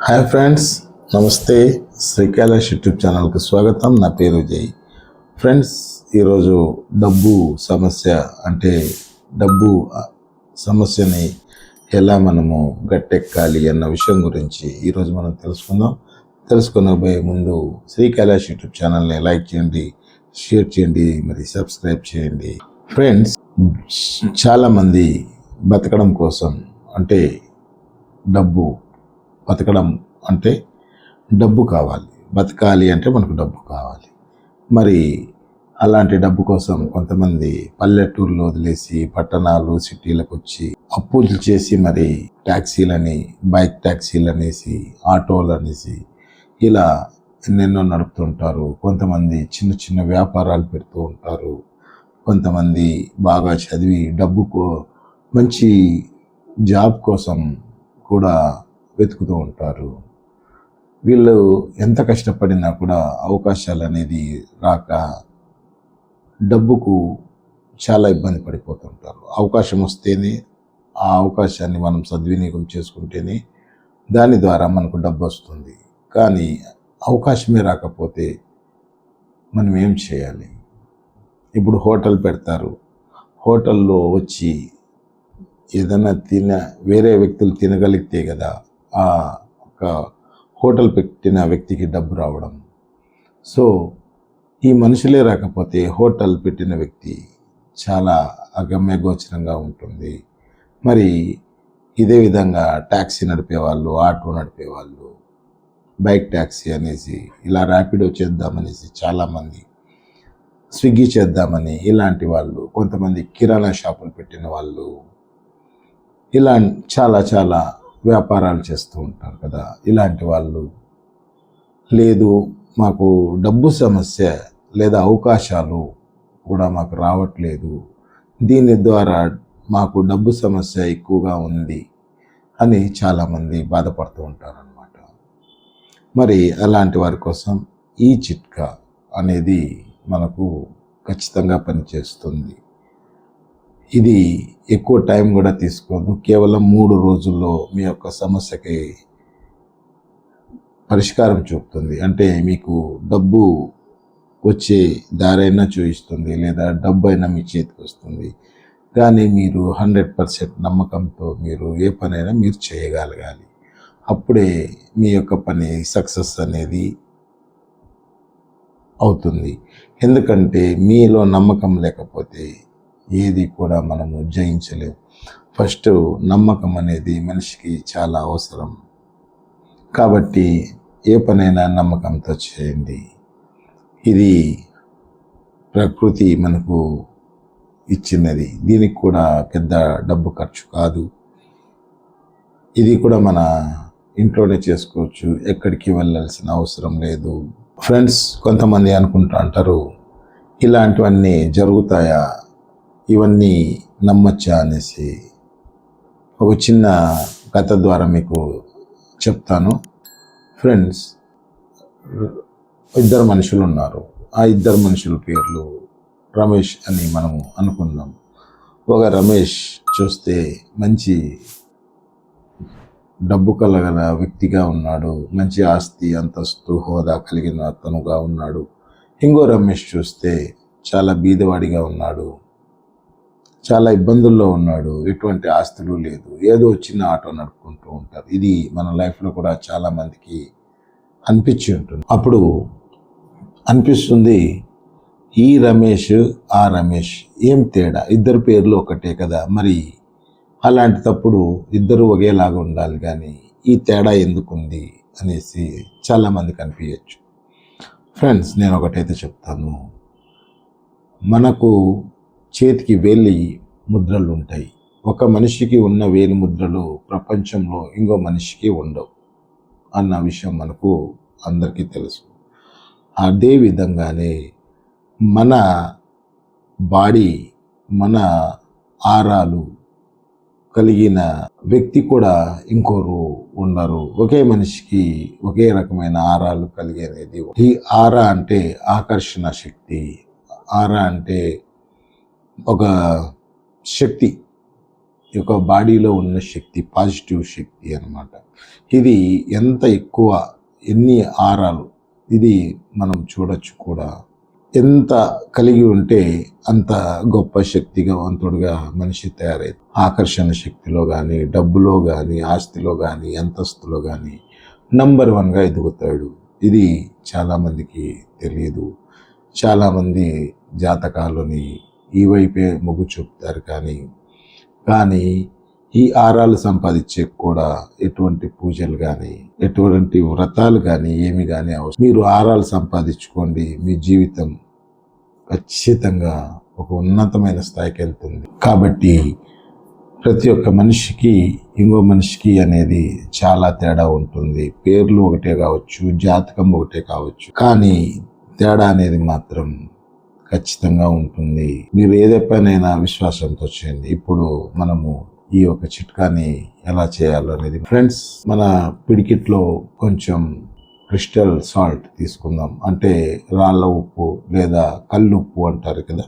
Hi friends నమస్తే శ్రీకైలాష్ YouTube ఛానల్కి స్వాగతం. నా పేరు విజయ్ ఫ్రెండ్స్ ఈరోజు డబ్బు సమస్య అంటే డబ్బు సమస్యని ఎలా మనము గట్టెక్కాలి అన్న విషయం గురించి ఈరోజు మనం తెలుసుకుందాం. తెలుసుకునే ముందు శ్రీ కైలాష్ యూట్యూబ్ ఛానల్ని లైక్ చేయండి షేర్ చేయండి మరి సబ్స్క్రైబ్ చేయండి. ఫ్రెండ్స్ చాలామంది బతకడం కోసం అంటే డబ్బు బతకడం అంటే డబ్బు కావాలి. బతకాలి అంటే మనకు డబ్బు కావాలి. మరి అలాంటి డబ్బు కోసం కొంతమంది పల్లెటూర్లు వదిలేసి పట్టణాలు సిటీలకు వచ్చి అప్పులు చేసి మరి ట్యాక్సీలని బైక్ ట్యాక్సీలు అనేసి ఆటోలు అనేసి ఇలా ఎన్నెన్నో నడుపుతుంటారు. కొంతమంది చిన్న చిన్న వ్యాపారాలు పెడుతూ ఉంటారు. కొంతమంది బాగా చదివి డబ్బుకు మంచి జాబ్ కోసం కూడా వెతుకుతూ ఉంటారు. వీళ్ళు ఎంత కష్టపడినా కూడా అవకాశాలు అనేది రాక డబ్బుకు చాలా ఇబ్బంది పడిపోతుంటారు. అవకాశం వస్తేనే ఆ అవకాశాన్ని మనం సద్వినియోగం చేసుకుంటేనే దాని ద్వారా మనకు డబ్బు వస్తుంది. కానీ అవకాశమే రాకపోతే మనం ఏం చేయాలి? ఇప్పుడు హోటల్ పెడతారు. హోటల్లో వచ్చి ఏదైనా తిన వేరే వ్యక్తులు తినగలిగితే కదా ఒక హోటల్ పెట్టిన వ్యక్తికి డబ్బు రావడం. సో ఈ మనుషులే రాకపోతే హోటల్ పెట్టిన వ్యక్తి చాలా అగమ్య గోచరంగా ఉంటుంది. మరి ఇదే విధంగా ట్యాక్సీ నడిపేవాళ్ళు ఆటో నడిపేవాళ్ళు బైక్ ట్యాక్సీ అనేసి ఇలా ర్యాపిడో చేద్దామనేసి చాలామంది స్విగ్గీ చేద్దామని ఇలాంటి వాళ్ళు కొంతమంది కిరాణా షాపులు పెట్టిన వాళ్ళు ఇలా చాలా చాలా వ్యాపారాలు చేస్తూ ఉంటారు కదా ఇలాంటి వాళ్ళు. లేదు మాకు డబ్బు సమస్య లేదా అవకాశాలు కూడా మాకు రావట్లేదు. దీని ద్వారా మాకు డబ్బు సమస్య ఎక్కువగా ఉంది అని చాలామంది బాధపడుతూ ఉంటారనమాట మరి అలాంటి వారి కోసం ఈ చిట్కా అనేది మనకు ఖచ్చితంగా పనిచేస్తుంది. ఇది ఎక్కువ టైం కూడా తీసుకోదు. కేవలం మూడు రోజుల్లో మీ యొక్క సమస్యకి పరిష్కారం చూపుతుంది. అంటే మీకు డబ్బు వచ్చే దారైనా చూపిస్తుంది లేదా డబ్బు అయినా మీ చేతికి వస్తుంది. కానీ మీరు హండ్రెడ్ పర్సెంట్ నమ్మకంతో మీరు ఏ పనైనా మీరు చేయగలగాలి. అప్పుడే మీ యొక్క పని సక్సెస్ అనేది అవుతుంది. ఎందుకంటే మీలో నమ్మకం లేకపోతే ఏది కూడా మనము జయించలేము ఫస్ట్ నమ్మకం అనేది మనిషికి చాలా అవసరం. కాబట్టి ఏ పనైనా నమ్మకంతో చేయండి. ఇది ప్రకృతి మనకు ఇచ్చినది. దీనికి కూడా పెద్ద డబ్బు ఖర్చు కాదు. ఇది కూడా మన ఇంట్లోనే చేసుకోవచ్చు. ఎక్కడికి వెళ్ళాల్సిన అవసరం లేదు. ఫ్రెండ్స్ కొంతమంది అనుకుంటూ అంటారు ఇలాంటివన్నీ జరుగుతాయా? ఇవన్నీ నమ్మచ్చా అనేసి ఒక చిన్న కథ ద్వారా మీకు చెప్తాను. ఫ్రెండ్స్ ఇద్దరు మనుషులు ఉన్నారు. ఆ ఇద్దరు మనుషుల పేర్లు రమేష్ అని మనము అనుకుందాం. ఒక రమేష్ చూస్తే మంచి డబ్బు కలగల వ్యక్తిగా ఉన్నాడు. మంచి ఆస్తి అంతస్తు హోదా కలిగిన అతనుగా ఉన్నాడు. ఇంకో రమేష్ చూస్తే చాలా బీదవాడిగా ఉన్నాడు. చాలా ఇబ్బందుల్లో ఉన్నాడు. ఎటువంటి ఆస్తులు లేదు. ఏదో చిన్న ఆటో నడుపుకుంటూ ఉంటారు. ఇది మన లైఫ్లో కూడా చాలామందికి అనిపించి ఉంటుంది. అప్పుడు అనిపిస్తుంది ఈ రమేష్ ఆ రమేష్ ఏం తేడా? ఇద్దరు పేర్లు ఒకటే కదా. మరి అలాంటి తప్పుడు ఇద్దరు ఒకేలాగా ఉండాలి కానీ ఈ తేడా ఎందుకుంది అనేసి చాలామందికి అనిపించచ్చు ఫ్రెండ్స్ నేను ఒకటైతే చెప్తాను. మనకు చేతికి వేలి ముద్రలు ఉంటాయి. ఒక మనిషికి ఉన్న వేలి ముద్రలు ప్రపంచంలో ఇంకో మనిషికి ఉండవు అన్న విషయం మనకు అందరికీ తెలుసు. అదే విధంగానే మన బాడీ మన ఆరాలు కలిగిన వ్యక్తి కూడా ఇంకోరు ఉండరు. ఒకే మనిషికి ఒకే రకమైన ఆరాలు కలిగేది. ఈ ఆరా అంటే ఆకర్షణ శక్తి. ఆరా అంటే ఒక శక్తి ఒక యొక్క బాడీలో ఉన్న శక్తి పాజిటివ్ శక్తి అన్నమాట. ఇది ఎంత ఎక్కువ ఎన్ని ఆరాలు ఇది మనం చూడొచ్చు కూడా. ఎంత కలిగి ఉంటే అంత గొప్ప శక్తివంతుడుగా మనిషి తయారై ఆకర్షణ శక్తిలో కానీ డబ్బులో కానీ ఆస్తిలో కానీ అంతస్తులో కానీ నంబర్ వన్గా ఎదుగుతాడు. ఇది చాలామందికి తెలియదు. చాలామంది జాతకాలని ఈ వైపే మొగ్గు చూపుతారు కానీ కానీ ఈ ఆరాలు సంపాదించే కూడా ఎటువంటి పూజలు కానీ ఎటువంటి వ్రతాలు కానీ ఏమి కానీ అవసరం. మీరు ఆరాలు సంపాదించుకోండి. మీ జీవితం ఖచ్చితంగా ఒక ఉన్నతమైన స్థాయికి వెళ్తుంది. కాబట్టి ప్రతి ఒక్క మనిషికి ఇంకో మనిషికి అనేది చాలా తేడా ఉంటుంది. పేర్లు ఒకటే కావచ్చు జాతకం ఒకటే కావచ్చు. కానీ తేడా అనేది మాత్రం ఖచ్చితంగా ఉంటుంది. మీరు ఏదే పనైనా విశ్వాసంతో చేయండి. ఇప్పుడు మనము ఈ యొక్క చిట్కాని ఎలా చేయాలో అనేది ఫ్రెండ్స్ మన పిడికిట్లో కొంచెం క్రిస్టల్ సాల్ట్ తీసుకుందాం. అంటే రాళ్ళ ఉప్పు లేదా కళ్ళు ఉప్పు అంటారు కదా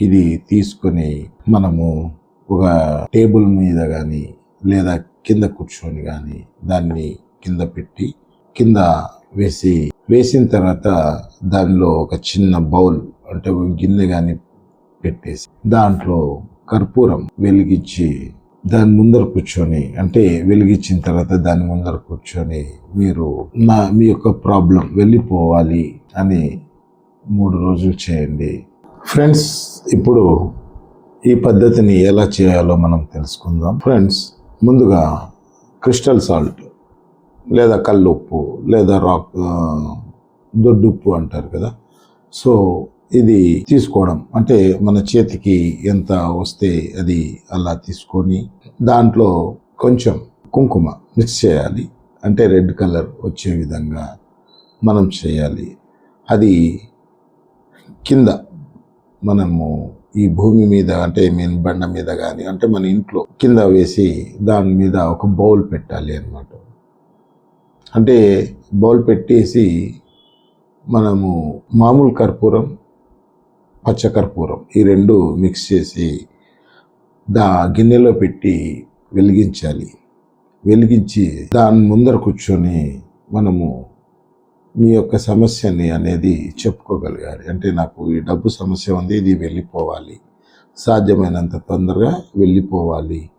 ఇది తీసుకొని మనము ఒక టేబుల్ మీద కానీ లేదా కింద కూర్చొని కానీ దాన్ని కింద పెట్టి కింద వేసి వేసిన తర్వాత దానిలో ఒక చిన్న బౌల్ అంటే గిన్నె కానీ పెట్టేసి దాంట్లో కర్పూరం వెలిగించి దాని ముందర కూర్చొని అంటే వెలిగించిన తర్వాత దాని ముందర కూర్చొని మీరు నా మీ యొక్క ప్రాబ్లం వెళ్ళిపోవాలి అని మూడు రోజులు చేయండి. ఫ్రెండ్స్ ఇప్పుడు ఈ పద్ధతిని ఎలా చేయాలో మనం తెలుసుకుందాం. ఫ్రెండ్స్ ముందుగా క్రిస్టల్ సాల్ట్ లేదా కల్లుప్పు లేదా రాక్ దొడ్డుప్పు అంటారు కదా. సో ఇది తీసుకోవడం. అంటే మన చేతికి ఎంత వస్తే అది అలా తీసుకొని దాంట్లో కొంచెం కుంకుమ మిక్స్ చేయాలి. అంటే రెడ్ కలర్ వచ్చే విధంగా మనం చేయాలి. అది కింద మనము ఈ భూమి మీద అంటే మెయిన్ బండ మీద కానీ అంటే మన ఇంట్లో కింద వేసి దాని మీద ఒక బౌల్ పెట్టాలి అన్నమాట. అంటే బౌల్ పెట్టేసి మనము మామూలు కర్పూరం పచ్చకర్పూరం. ఈ రెండు మిక్స్ చేసి దా గిన్నెలో పెట్టి వెలిగించాలి. వెలిగించి దాని ముందర కూర్చొని మనము మీ యొక్క సమస్యని అనేది చెప్పుకోగలగాలి. అంటే నాకు ఈ డబ్బు సమస్య ఉంది ఇది వెళ్ళిపోవాలి. సాధ్యమైనంత తొందరగా వెళ్ళిపోవాలి.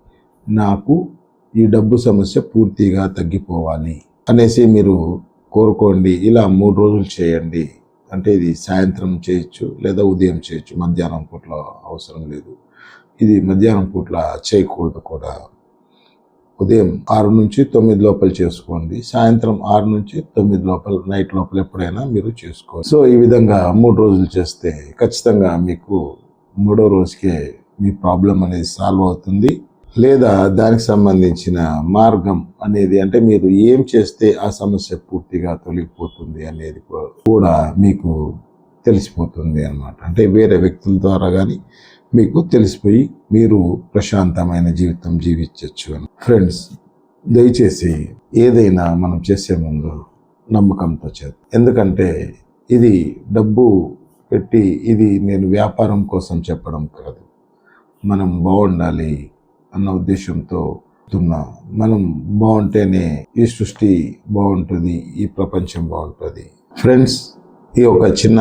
నాకు ఈ డబ్బు సమస్య పూర్తిగా తగ్గిపోవాలి అనేసి మీరు కోరుకోండి. ఇలా మూడు రోజులు చేయండి. అంటే ఇది సాయంత్రం చేయొచ్చు లేదా ఉదయం చేయొచ్చు. మధ్యాహ్నం పూట్ల అవసరం లేదు. ఇది మధ్యాహ్నం పూట్ల చేయకూడదు కూడా. ఉదయం ఆరు నుంచి తొమ్మిది లోపల చేసుకోండి. సాయంత్రం ఆరు నుంచి తొమ్మిది లోపల నైట్ లోపల ఎప్పుడైనా మీరు చేసుకోండి సో ఈ విధంగా మూడు రోజులు చేస్తే ఖచ్చితంగా మీకు మూడో రోజుకే మీ ప్రాబ్లం అనేది సాల్వ్ అవుతుంది. లేదా దానికి సంబంధించిన మార్గం అనేది అంటే మీరు ఏం చేస్తే ఆ సమస్య పూర్తిగా తొలగిపోతుంది అనేది కూడా మీకు తెలిసిపోతుంది అన్నమాట. అంటే వేరే వ్యక్తుల ద్వారా కానీ మీకు తెలిసిపోయి మీరు ప్రశాంతమైన జీవితం జీవించవచ్చు అని. ఫ్రెండ్స్ దయచేసి ఏదైనా మనం చేసే ముందు నమ్మకంతో చేద్దాం. ఎందుకంటే ఇది డబ్బు పెట్టి ఇది నేను వ్యాపారం కోసం చెప్పడం కాదు. మనం బాగుండాలి అన్న ఉద్దేశంతో చెప్తున్నా. మనం బాగుంటేనే ఈ సృష్టి బాగుంటుంది ఈ ప్రపంచం బాగుంటుంది. ఫ్రెండ్స్ ఈ ఒక చిన్న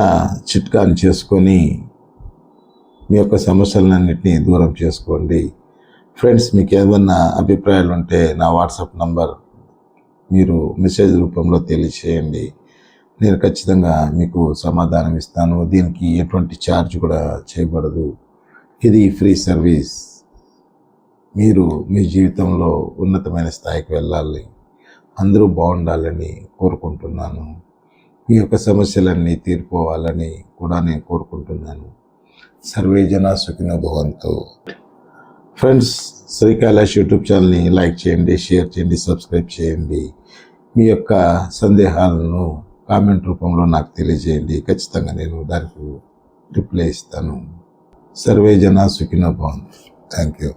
చిట్కాను చేసుకొని మీ యొక్క సమస్యలన్నింటినీ దూరం చేసుకోండి. ఫ్రెండ్స్ మీకు ఏదన్నా అభిప్రాయాలు ఉంటే నా వాట్సాప్ నంబర్ మీరు మెసేజ్ రూపంలో తెలియచేయండి. నేను ఖచ్చితంగా మీకు సమాధానం ఇస్తాను దీనికి ఎటువంటి ఛార్జ్ కూడా చేయబడదు. ఇది ఫ్రీ సర్వీస్. మీరు మీ జీవితంలో ఉన్నతమైన స్థాయికి వెళ్ళాలి. అందరూ బాగుండాలని కోరుకుంటున్నాను. మీ యొక్క సమస్యలన్నీ తీరిపోవాలని కూడా నేను కోరుకుంటున్నాను. సర్వే జన సుఖిన భవంతు. ఫ్రెండ్స్ శ్రీకైలాష్ యూట్యూబ్ ఛానల్ని లైక్ చేయండి షేర్ చేయండి సబ్స్క్రైబ్ చేయండి. మీ యొక్క సందేహాలను కామెంట్ రూపంలో నాకు తెలియజేయండి. ఖచ్చితంగా నేను దానికి రిప్లై ఇస్తాను. సర్వే జన సుఖిన భవంతు. Thank you.